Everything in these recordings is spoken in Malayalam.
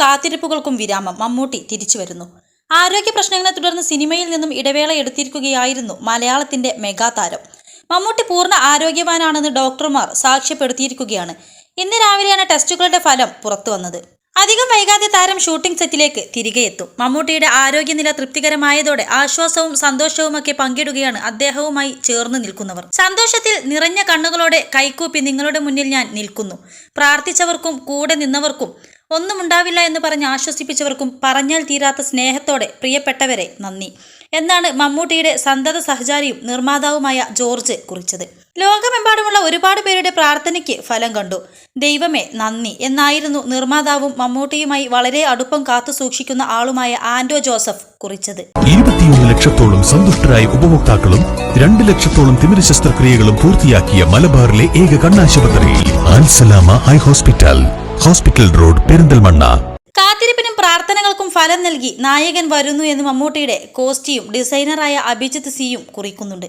കാത്തിരിപ്പുകൾക്കും വിരാമം മമ്മൂട്ടി തിരിച്ചു വരുന്നു. ആരോഗ്യ പ്രശ്നങ്ങളെ തുടർന്ന് സിനിമയിൽ നിന്നും ഇടവേള എടുത്തിരിക്കുകയായിരുന്നു മലയാളത്തിന്റെ മെഗാതാരം മമ്മൂട്ടി പൂർണ ആരോഗ്യവാനാണെന്ന് ഡോക്ടർമാർ സാക്ഷ്യപ്പെടുത്തിയിരിക്കുകയാണ്. ഇന്ന് രാവിലെയാണ് ടെസ്റ്റുകളുടെ ഫലം പുറത്തു വന്നത്. അധികം വൈകാതെ താരം ഷൂട്ടിംഗ് സെറ്റിലേക്ക് തിരികെ എത്തും. മമ്മൂട്ടിയുടെ ആരോഗ്യനില തൃപ്തികരമായതോടെ ആശ്വാസവും സന്തോഷവുമൊക്കെ പങ്കിടുകയാണ് അദ്ദേഹവുമായി ചേർന്ന് നിൽക്കുന്നവർ. സന്തോഷത്തിൽ നിറഞ്ഞ കണ്ണുകളോടെ കൈക്കൂപ്പി നിങ്ങളുടെ മുന്നിൽ ഞാൻ നിൽക്കുന്നു. പ്രാർത്ഥിച്ചവർക്കും കൂടെ നിന്നവർക്കും ഒന്നും ഉണ്ടാവില്ല എന്ന് പറഞ്ഞ് ആശ്വസിപ്പിച്ചവർക്കും പറഞ്ഞാൽ തീരാത്ത സ്നേഹത്തോടെ പ്രിയപ്പെട്ടവരെ നന്ദി. എന്നാണ് മമ്മൂട്ടിയുടെ സന്തത സഹചാരിയും നിർമ്മാതാവുമായ ജോർജ് കുറിച്ചത്. ലോകമെമ്പാടുമുള്ള ഒരുപാട് പേരുടെ പ്രാർത്ഥനയ്ക്ക് ഫലം കണ്ടു. ദൈവമേ നന്ദി എന്നായിരുന്നു നിർമ്മാതാവും മമ്മൂട്ടിയുമായി വളരെ അടുപ്പം കാത്തു സൂക്ഷിക്കുന്ന ആളുമായ ആൻഡോ ജോസഫ് കുറിച്ചത്. ഇരുപത്തിയൊന്ന് ലക്ഷത്തോളം സന്തുഷ്ടരായ ഉപഭോക്താക്കളും രണ്ട് ലക്ഷത്തോളം തിമിര ശസ്ത്രക്രിയകളും പൂർത്തിയാക്കിയ മലബാറിലെ ഏക കണ്ണാശുപത്രി high hospital. Hospital road Perinthalmanna. കാത്തിരിപ്പിനും പ്രാർത്ഥനകൾക്കും ഫലം നൽകി നായകൻ വരുന്നു എന്ന് മമ്മൂട്ടിയുടെ കോസ്റ്റിയും ഡിസൈനറായ അഭിജിത്ത് സിയും കുറിക്കുന്നുണ്ട്.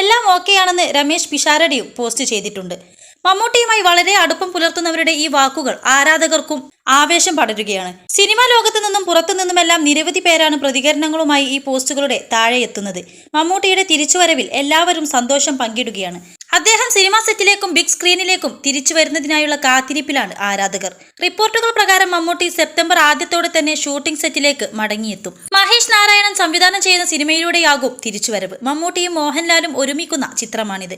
എല്ലാം ഓക്കെയാണെന്ന് രമേശ് പിഷാരടിയും പോസ്റ്റ് ചെയ്തിട്ടുണ്ട്. മമ്മൂട്ടിയുമായി വളരെ അടുപ്പം പുലർത്തുന്നവരുടെ ഈ വാക്കുകൾ ആരാധകർക്കും ആവേശം പടരുകയാണ്. സിനിമാ ലോകത്ത് നിന്നും പുറത്തു നിന്നുമെല്ലാം നിരവധി പേരാണ് പ്രതികരണങ്ങളുമായി ഈ പോസ്റ്റുകളുടെ താഴെ എത്തുന്നത്. മമ്മൂട്ടിയുടെ തിരിച്ചുവരവിൽ എല്ലാവരും സന്തോഷം പങ്കിടുകയാണ്. അദ്ദേഹം സിനിമാ സെറ്റിലേക്കും ബിഗ് സ്ക്രീനിലേക്കും തിരിച്ചു വരുന്നതിനായുള്ള കാത്തിരിപ്പിലാണ് ആരാധകർ. റിപ്പോർട്ടുകൾ പ്രകാരം മമ്മൂട്ടി സെപ്റ്റംബർ ആദ്യത്തോടെ തന്നെ ഷൂട്ടിംഗ് സെറ്റിലേക്ക് മടങ്ങിയെത്തും. മഹേഷ് നാരായണൻ സംവിധാനം ചെയ്യുന്ന സിനിമയിലൂടെയാകും തിരിച്ചുവരവ്. മമ്മൂട്ടിയും മോഹൻലാലും ഒരുമിക്കുന്ന ചിത്രമാണിത്.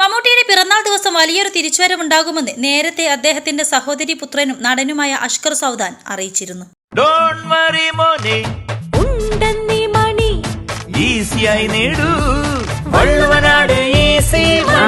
മമ്മൂട്ടിയുടെ പിറന്നാൾ ദിവസം വലിയൊരു തിരിച്ചുവരവുണ്ടാകുമെന്ന് നേരത്തെ അദ്ദേഹത്തിന്റെ സഹോദരി പുത്രനും നടനുമായ അഷ്കർ സൗദാൻ അറിയിച്ചിരുന്നു. ഡോണ്ട് വറി മോനെ. ഉണ്ടെന്നീ മണി. ഈസിയായി നേടൂ.